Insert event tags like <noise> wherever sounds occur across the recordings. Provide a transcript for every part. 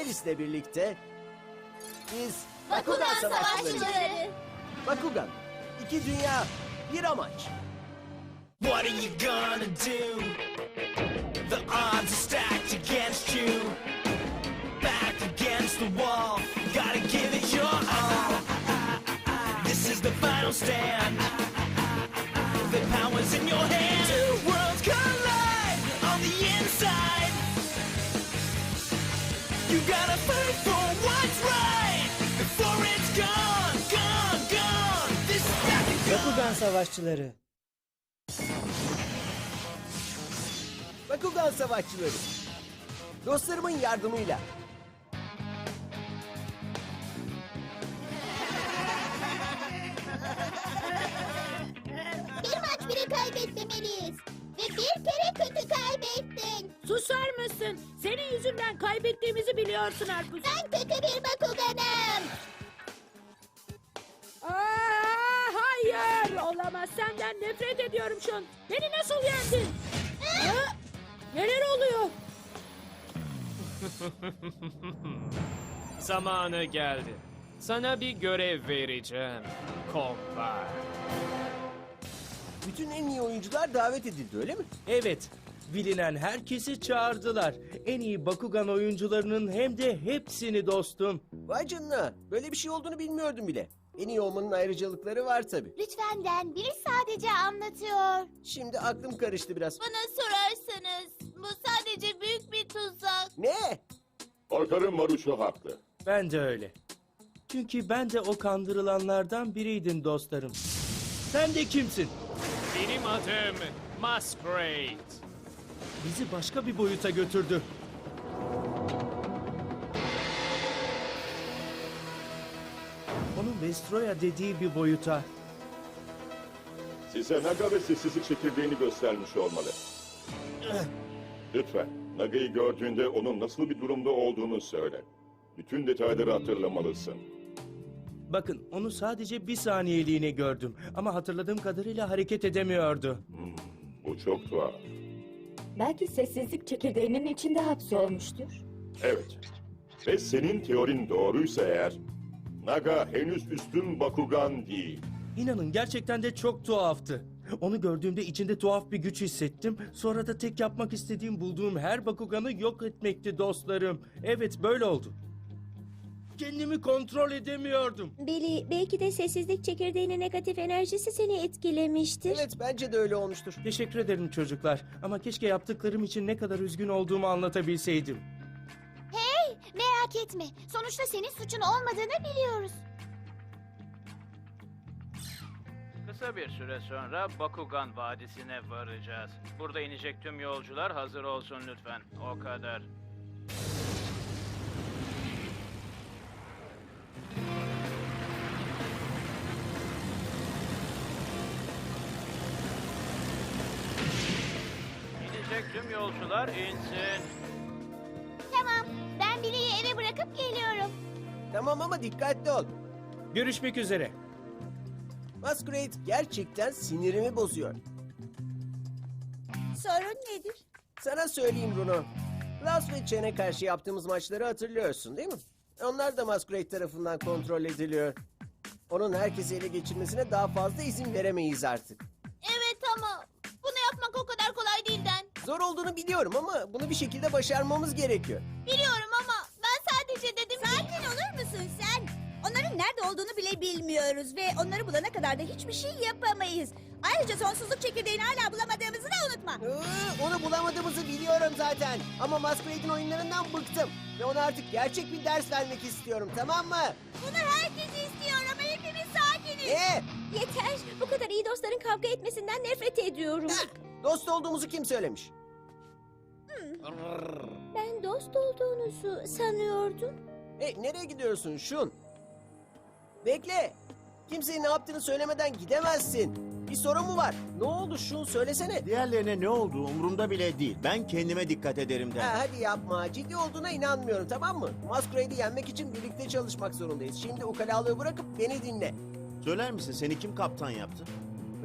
Alice'le birlikte biz Bakugan Savaşçıları. Bakugan. İki dünya, bir amaç. What are you gonna do? The odds are stacked against you. Back against the wall, gotta give it your all. This is the final stand. The power's in your hand. Gotta fight for what's right before it's gone, gone, gone. This is Bakugan. Bakugan Savaşçıları. Bakugan Savaşçıları. Dostlarımın yardımıyla yüzünden kaybettiğimizi biliyorsun Arpuz. Ben kötü bir Bakuganım. Aa, hayır olamaz senden nefret ediyorum şun. Beni nasıl yendin? Ha? Neler oluyor? Zamanı geldi. Sana bir görev vereceğim. Kompa. bütün en iyi oyuncular davet edildi öyle mi? Evet, bilinen herkesi çağırdılar. En iyi Bakugan oyuncularının hem de hepsini dostum. Vay canına. Böyle bir şey olduğunu bilmiyordum bile. En iyi olmanın ayrıcalıkları var tabii. Lütfen Den, biri sadece anlatıyor. Şimdi aklım karıştı biraz. Bana sorarsanız bu sadece büyük bir tuzak. Ne? Korkarım Maruço haklı. Ben de öyle. Çünkü ben de o kandırılanlardan biriydim dostlarım. Sen de kimsin? Benim adım Masquerade. Bizi başka bir boyuta götürdü. Onun Vestroya dediği bir boyuta. Size Naga ve sessizlik çekirdeğini göstermiş olmalı. Lütfen, Naga'yı gördüğünde onun nasıl bir durumda olduğunu söyle. Bütün detayları hatırlamalısın. Bakın onu sadece bir saniyeliğine gördüm. Ama hatırladığım kadarıyla hareket edemiyordu. Bu çok tuhaf. Belki sessizlik çekirdeğinin içinde hapsolmuştur. Evet. Ve senin teorin doğruysa eğer, Naga henüz üstün Bakugan değil. İnanın gerçekten de çok tuhaftı. Onu gördüğümde içinde tuhaf bir güç hissettim. Sonra da tek yapmak istediğim bulduğum her Bakugan'ı yok etmekti dostlarım. Evet böyle oldu. Kendimi kontrol edemiyordum. Billy, belki de sessizlik çekirdeğinin negatif enerjisi seni etkilemiştir. Evet bence de öyle olmuştur. Teşekkür ederim çocuklar. Ama keşke yaptıklarım için ne kadar üzgün olduğumu anlatabilseydim. Hey, merak etme. Sonuçta senin suçun olmadığını biliyoruz. Kısa bir süre sonra Bakugan Vadisi'ne varacağız. Burada inecek tüm yolcular hazır olsun lütfen. O kadar. İnecek tüm yolcular insin. Tamam, ben Billy'yi eve bırakıp geliyorum. Tamam ama dikkatli ol. Görüşmek üzere. Masquerade gerçekten sinirimi bozuyor. Sorun nedir? Sana söyleyeyim Bruno. Klaus ve Chen'e karşı yaptığımız maçları hatırlıyorsun değil mi? Onlar da Masquerade tarafından kontrol ediliyor. Onun herkesi ele geçirmesine daha fazla izin veremeyiz artık. Evet ama bunu yapmak o kadar kolay değil Den. Zor olduğunu biliyorum ama bunu bir şekilde başarmamız gerekiyor. Biliyorum ama ben sadece dedim Sakin olur musun sen? Onların nerede olduğunu bile bilmiyoruz ve onları bulana kadar da hiçbir şey yapamayız. Ayrıca sonsuzluk çekirdeğini hala bulamadığımızı da unutma. Iı, onu bulamadığımızı biliyorum zaten. Ama Masquerade'in oyunlarından bıktım. Ve ona artık gerçek bir ders vermek istiyorum tamam mı? Bunu herkes istiyor ama hepimiz sakiniz. Ee, Yeter, bu kadar iyi dostların kavga etmesinden nefret ediyorum. tak, dost olduğumuzu kim söylemiş? Ben dost olduğunuzu sanıyordum. Hey nereye gidiyorsun Şun? Bekle. Kimseye ne yaptığını söylemeden gidemezsin. Bir sorun mu var? Ne oldu Şun söylesene. Diğerlerine ne olduğu umurumda bile değil. Ben kendime dikkat ederim der. Ha, hadi yapma. Ciddi olduğuna inanmıyorum tamam mı? Masquerade'i yenmek için birlikte çalışmak zorundayız. Şimdi ukalalığı bırakıp beni dinle. Söyler misin seni kim kaptan yaptı?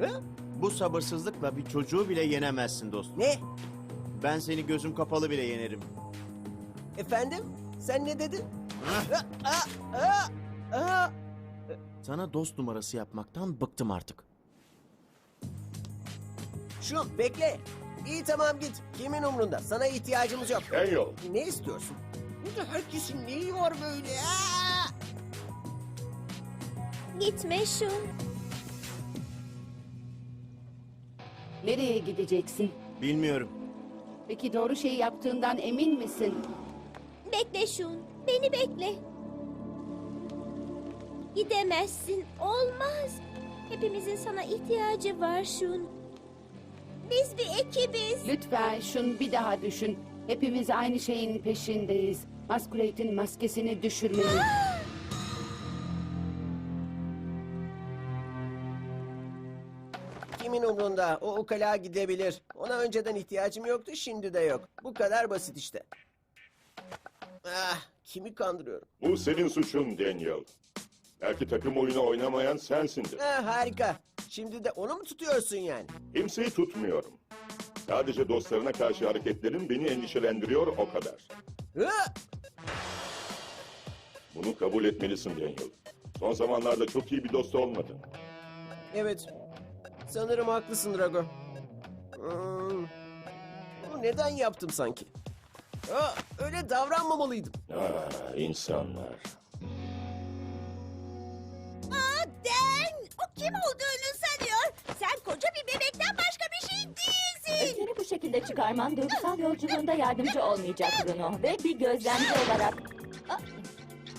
Hı? Bu sabırsızlıkla bir çocuğu bile yenemezsin dostum. Ne? Ben seni gözüm kapalı bile yenerim. Efendim? Sen ne dedin? Ha, ha, ha, ha. Sana dost numarası yapmaktan bıktım artık. Şun bekle. İyi tamam git. Kimin umrunda? Sana ihtiyacımız yok. Daniel, Ne istiyorsun? Burada herkesin neyi var böyle? Aa! Gitme Şun. Nereye gideceksin? Bilmiyorum. Peki doğru şeyi yaptığından emin misin? Bekle Şun. Beni bekle. Gidemezsin. Olmaz. Hepimizin sana ihtiyacı var Şun. Biz bir ekibiz. Lütfen şun bir daha düşün. Hepimiz aynı şeyin peşindeyiz. Masquerade'in maskesini düşürmeliyiz. Kimin umrunda? O ukala gidebilir. Ona önceden ihtiyacım yoktu, şimdi de yok. Bu kadar basit işte. Ah, kimi kandırıyorum? bu senin suçun Daniel. Belki takım oyunu oynamayan sensindir. Ah, harika. Şimdi de onu mu tutuyorsun yani? Kimseyi tutmuyorum. Sadece dostlarına karşı hareketlerin beni endişelendiriyor o kadar. Hı! Bunu kabul etmelisin Daniel. Son zamanlarda çok iyi bir dost olmadın. Evet. Sanırım haklısın Drago. Hmm. Bunu neden yaptım sanki? Ah, öyle davranmamalıydım. Ah, insanlar. Kim olduğunu sanıyor. Sen koca bir bebekten başka bir şey değilsin. Seni bu şekilde çıkarman duygusal yolculuğunda yardımcı olmayacak Bruno. Ve bir gözlemci olarak...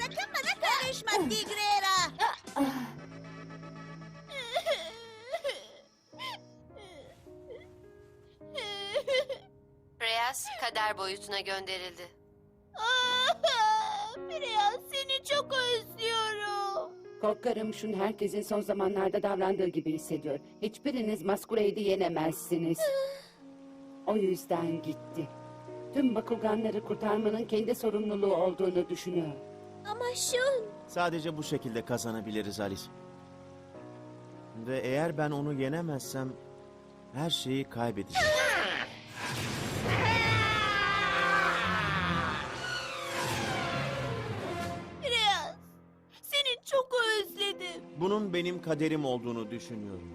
Sakın bana karışma Tigrera. Reyes kader boyutuna gönderildi. Biraz seni çok özlüyorum. Korkarım şun herkesin son zamanlarda davrandığı gibi hissediyor. Hiçbiriniz Masquerade'i yenemezsiniz. O yüzden gitti. Tüm Bakuganları kurtarmanın kendi sorumluluğu olduğunu düşünüyor. Ama Şun. Sadece bu şekilde kazanabiliriz Alice. Ve eğer ben onu yenemezsem her şeyi kaybedeceğim. Bunun benim kaderim olduğunu düşünüyorum.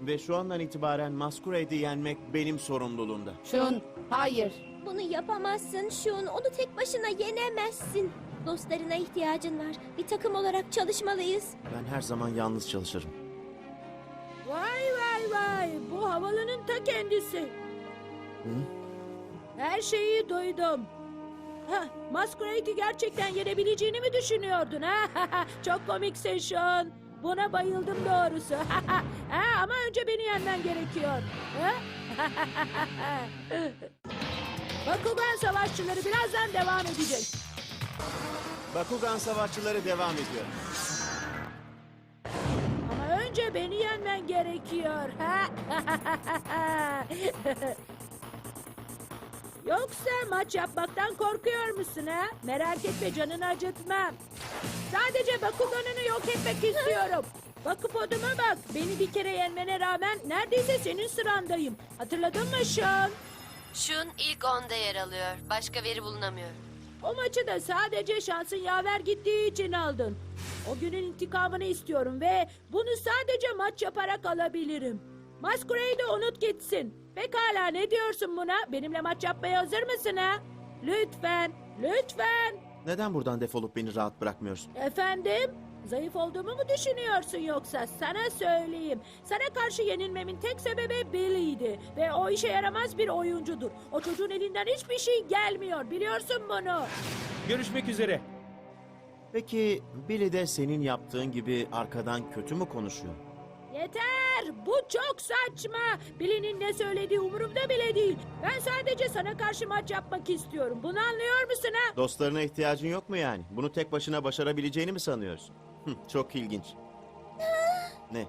Ve şu andan itibaren Masquerade'i yenmek benim sorumluluğumda. Şun, hayır. Bunu yapamazsın Şun. Onu tek başına yenemezsin. Dostlarına ihtiyacın var. Bir takım olarak çalışmalıyız. Ben her zaman yalnız çalışırım. Vay vay vay. Bu havalının ta kendisi. Her şeyi duydum. Hah, Masquerade'i gerçekten yenebileceğini mi düşünüyordun ha? <laughs> Çok komiksin Sean. Buna bayıldım doğrusu. <laughs> ha, ama önce beni yenmen gerekiyor. <laughs> Bakugan savaşçıları birazdan devam edecek. Bakugan savaşçıları devam ediyor. Ama önce beni yenmen gerekiyor. <laughs> Yoksa maç yapmaktan korkuyor musun ha? Merak etme canını acıtmam. Sadece Bakugan'ını yok etmek istiyorum. Bakıp oduma bak. Beni bir kere yenmene rağmen neredeyse senin sırandayım. Hatırladın mı Sean? Şun ilk onda yer alıyor. Başka veri bulunamıyor. O maçı da sadece şansın yaver gittiği için aldın. O günün intikamını istiyorum ve bunu sadece maç yaparak alabilirim. Masquerade'i unut gitsin. Pekala ne diyorsun buna? Benimle maç yapmaya hazır mısın ha? Lütfen, lütfen. Neden buradan defolup beni rahat bırakmıyorsun? Efendim? Zayıf olduğumu mu düşünüyorsun yoksa? Sana söyleyeyim. Sana karşı yenilmemin tek sebebi Billy'ydi. Ve o işe yaramaz bir oyuncudur. O çocuğun elinden hiçbir şey gelmiyor. Biliyorsun bunu. Görüşmek üzere. Peki Billy de senin yaptığın gibi arkadan kötü mü konuşuyor? Yeter! Bu çok saçma. Billy'nin ne söylediği umurumda bile değil. Ben sadece sana karşı maç yapmak istiyorum. Bunu anlıyor musun ha? Dostlarına ihtiyacın yok mu yani? Bunu tek başına başarabileceğini mi sanıyorsun? Çok ilginç. ne?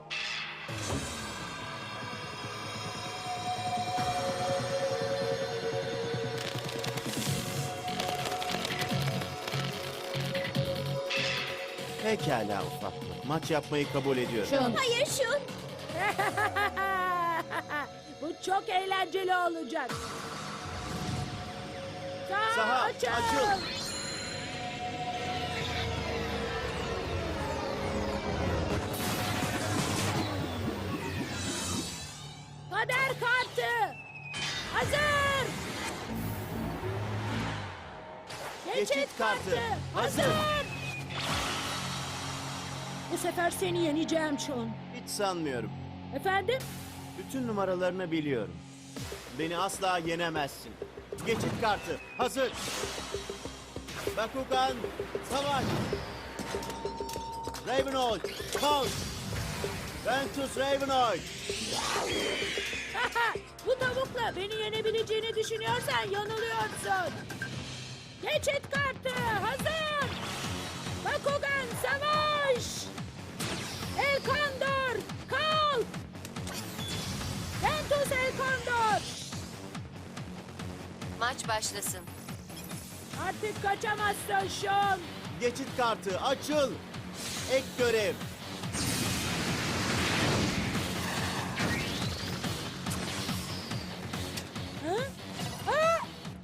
Pekala ufaklık. Maç yapmayı kabul ediyorum. Hayır şun. <laughs> bu çok eğlenceli olacak. Saha, Saha, açıl. açıl. Kader kartı. Hazır. Geçit kartı. Hazır. Bu sefer seni yeneceğim Sean. Hiç sanmıyorum. Efendim? Bütün numaralarını biliyorum. Beni asla yenemezsin. Geçit kartı hazır. Bakugan savaş. Ravenoid kalk. Ventus Ravenoid. <laughs> Bu tavukla beni yenebileceğini düşünüyorsan yanılıyorsun. Geçit kartı Maç başlasın. Artık kaçamazsın Sean. Geçit kartı açıl. Ek görev. Ha? Ha?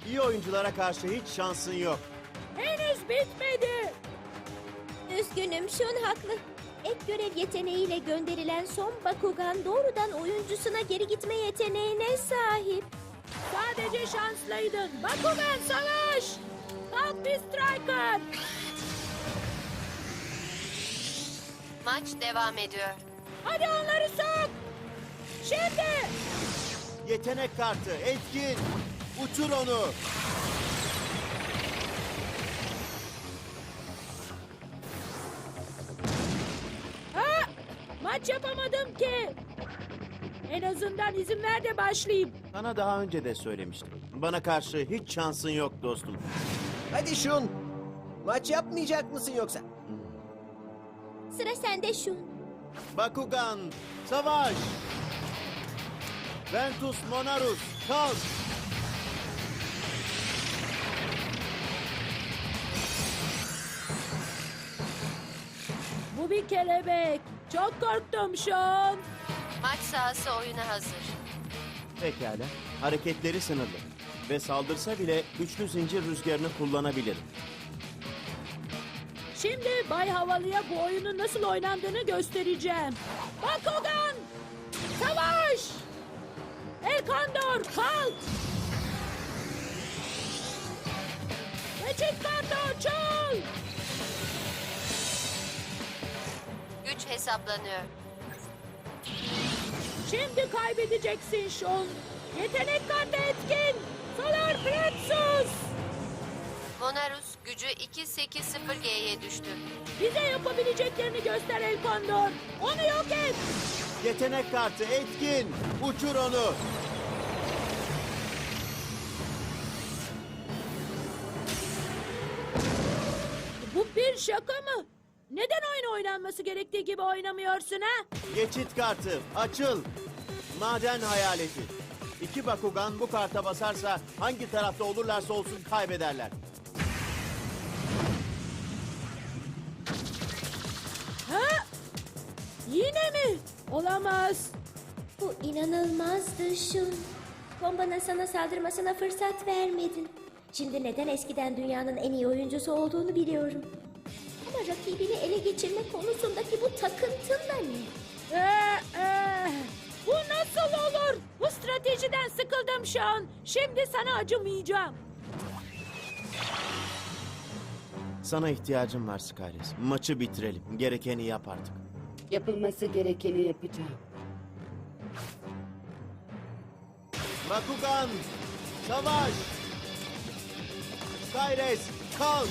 İyi oyunculara karşı hiç şansın yok. Henüz bitmedi. Üzgünüm şun haklı. Ek görev yeteneğiyle gönderilen son Bakugan doğrudan oyuncusuna geri gitme yeteneğine sahip. Sadece şanslıydın. Bakugan savaş. Kalk bir striker. Maç devam ediyor. Hadi onları sok. Şimdi. Yetenek kartı etkin. Uçur onu. Ha? Maç yapamadım ki. En azından izin ver de başlayayım. Sana daha önce de söylemiştim. Bana karşı hiç şansın yok dostum. Hadi şun. Maç yapmayacak mısın yoksa? Sıra sende şun. Bakugan savaş. Ventus Monarus kalk. Bu bir kelebek. Çok korktum Sean. Maç sahası oyuna hazır. Pekala. Hareketleri sınırlı. Ve saldırsa bile güçlü zincir rüzgarını kullanabilir. Şimdi Bay Havalı'ya bu oyunun nasıl oynandığını göstereceğim. Bakugan! Savaş! El Kandor kalk! Geçit kartı açıl! Güç hesaplanıyor. Şimdi kaybedeceksin Sean. Yetenek kartı etkin! Solar Plexus! Monarus gücü 280G'ye düştü. Bize yapabileceklerini göster El Kandor. Onu yok et! Yetenek kartı etkin. Uçur onu. Bu bir şaka mı? Oynanması gerektiği gibi oynamıyorsun ha? Geçit kartı açıl. Maden hayaleti. İki Bakugan bu karta basarsa hangi tarafta olurlarsa olsun kaybederler. Ha? Yine mi? Olamaz. Bu inanılmazdı şun. Bombana sana saldırmasına fırsat vermedin. Şimdi neden eskiden dünyanın en iyi oyuncusu olduğunu biliyorum. Rakibini ele geçirme konusundaki bu takıntın da ne? Ee, ee, bu nasıl olur? Bu stratejiden sıkıldım şu an. Şimdi sana acımayacağım. Sana ihtiyacım var Skyres. Maçı bitirelim. Gerekeni yap artık. Yapılması gerekeni yapacağım. Bakugan savaş. Skyres kalk.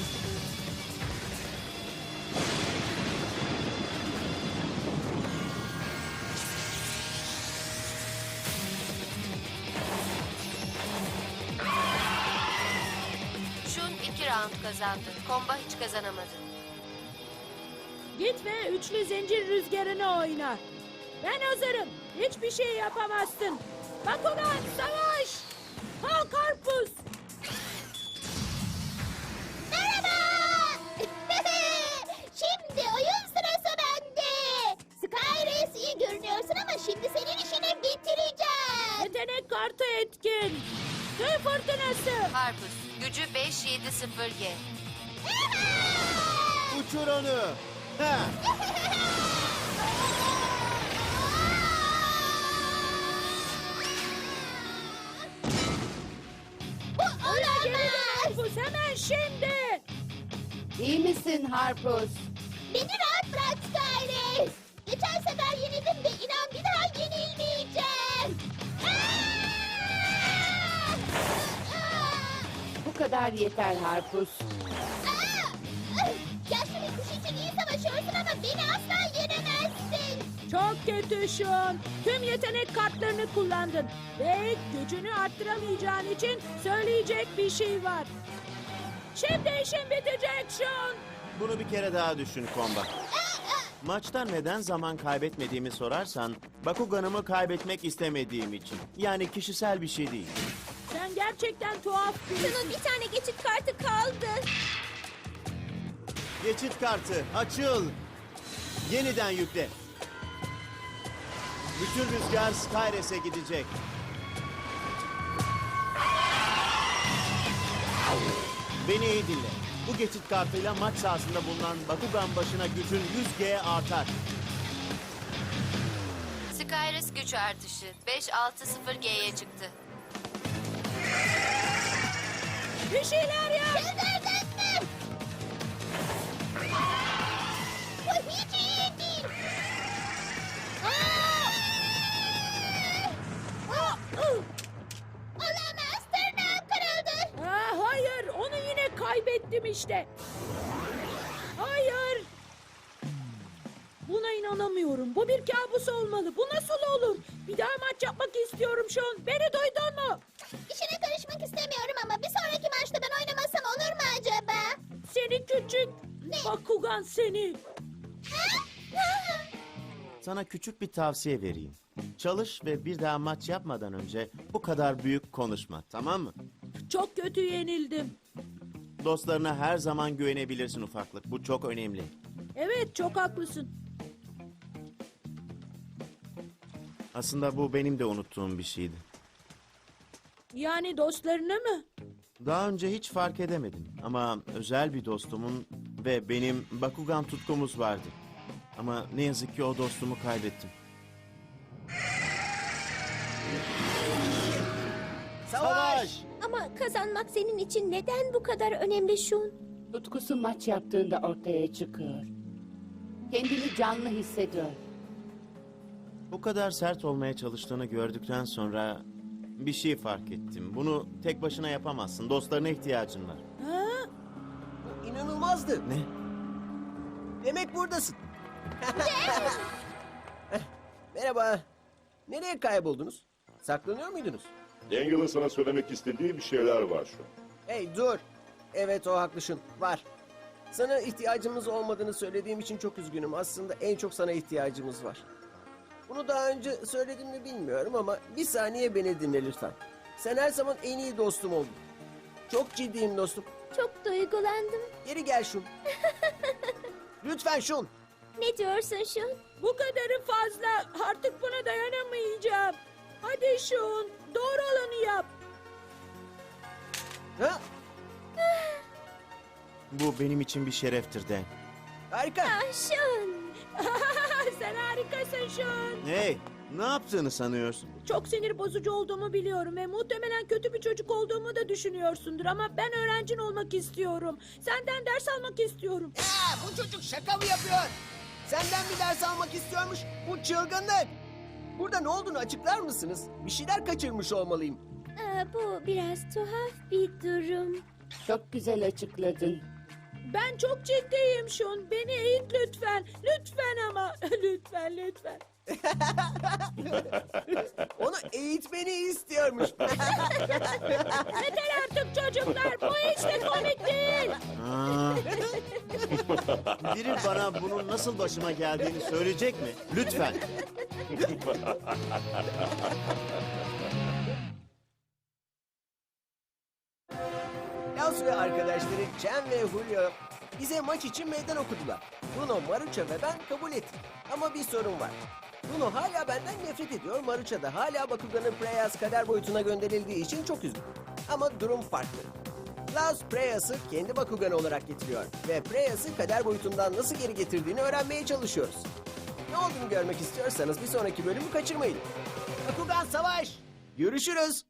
Kazandı. Komba hiç kazanamadı. Git ve üçlü zincir rüzgarını oyna. Ben hazırım. Hiçbir şey yapamazsın. Bakugan savaş. Hal karpuz. Merhaba! <laughs> şimdi oyun sırası bende. Skyres iyi görünüyorsun ama şimdi senin işini bitireceğim. Yetenek kartı etkin. Köy fırtınası. Karpuz. Gücü 570G. Uçur onu. Ha. Geri dön karpuz hemen şimdi. İyi misin Harpus? Beni Bu kadar yeter Harpus. Yaşlı bir kuş için iyi savaşıyorsun ama beni asla yenemezsin. Çok kötü şu an. Tüm yetenek kartlarını kullandın. Ve gücünü arttıramayacağın için söyleyecek bir şey var. Şimdi işin bitecek Şun. Bunu bir kere daha düşün Komba. Maçta neden zaman kaybetmediğimi sorarsan, Bakuganımı kaybetmek istemediğim için. Yani kişisel bir şey değil. Gerçekten tuhaf. Şunun bir tane geçit kartı kaldı. Geçit kartı açıl. Yeniden yükle. Bütün rüzgar Skyres'e gidecek. Beni iyi dinle. Bu geçit kartıyla maç sahasında bulunan Bakugan başına gücün 100G artar. Skyris güç artışı 560G'ye çıktı. Bir şeyler yap. Çıldırdın mı? Bu hiç iyi değil. Aa! Olamaz tırnağım kırıldı. Aa, hayır onu yine kaybettim işte. Hayır. Buna inanamıyorum. Bu bir kabus olmalı. Bu nasıl olur? Bir daha maç yapmak istiyorum Şun. Beni duydun mu? Bakugan seni. Sana küçük bir tavsiye vereyim. Çalış ve bir daha maç yapmadan önce bu kadar büyük konuşma, tamam mı? Çok kötü yenildim. Dostlarına her zaman güvenebilirsin ufaklık. Bu çok önemli. Evet çok haklısın. Aslında bu benim de unuttuğum bir şeydi. Yani dostlarını mı? Daha önce hiç fark edemedim ama özel bir dostumun ve benim Bakugan tutkumuz vardı. Ama ne yazık ki o dostumu kaybettim. Savaş! Ama kazanmak senin için neden bu kadar önemli Şun? Tutkusu maç yaptığında ortaya çıkıyor. Kendini canlı hissediyor. Bu kadar sert olmaya çalıştığını gördükten sonra bir şey fark ettim. Bunu tek başına yapamazsın. Dostlarına ihtiyacın var. Ha? İnanılmazdı. Ne? Demek buradasın. <laughs> Merhaba. Nereye kayboldunuz? Saklanıyor muydunuz? Daniel'ın sana söylemek istediği bir şeyler var şu an. Hey dur. Evet o haklısın. Var. Sana ihtiyacımız olmadığını söylediğim için çok üzgünüm. Aslında en çok sana ihtiyacımız var. Bunu daha önce söyledim mi bilmiyorum ama bir saniye beni dinle lütfen. Sen her zaman en iyi dostum oldun. Çok ciddiyim dostum. Çok duygulandım. Geri gel şun. <laughs> lütfen şun. Ne diyorsun Şun? Bu kadarı fazla. Artık buna dayanamayacağım. Hadi Şun. Doğru olanı yap. Ha? <sighs> Bu benim için bir şereftir Dan. Harika. Ah Şun. <laughs> Sen harikasın Şun. Hey, ne yaptığını sanıyorsun? Çok sinir bozucu olduğumu biliyorum ve muhtemelen kötü bir çocuk olduğumu da düşünüyorsundur ama ben öğrencin olmak istiyorum. Senden ders almak istiyorum. Ya, bu çocuk şaka mı yapıyor? Senden bir ders almak istiyormuş. Bu çılgınlık. Burada ne olduğunu açıklar mısınız? Bir şeyler kaçırmış olmalıyım. Aa, bu biraz tuhaf bir durum. Çok güzel açıkladın. Ben çok ciddiyim Şun. Beni eğit lütfen. Lütfen ama. <laughs> lütfen lütfen. <laughs> Onu eğitmeni istiyormuş. <laughs> Yeter artık çocuklar. Bu hiç de komik değil. Biri bana bunun nasıl başıma geldiğini söyleyecek mi? Lütfen. Yaz ve arkadaşları Cem ve Julio bize maç için meydan okudular. Bruno, Maruça ve ben kabul ettik. Ama bir sorun var. Bruno hala benden nefret ediyor. Maruça da hala Bakugan'ın Preyas kader boyutuna gönderildiği için çok üzgün. Ama durum farklı. Klaus Preyas'ı kendi Bakugan'ı olarak getiriyor. Ve Preyas'ı kader boyutundan nasıl geri getirdiğini öğrenmeye çalışıyoruz. Ne olduğunu görmek istiyorsanız bir sonraki bölümü kaçırmayın. Bakugan Savaş! Görüşürüz.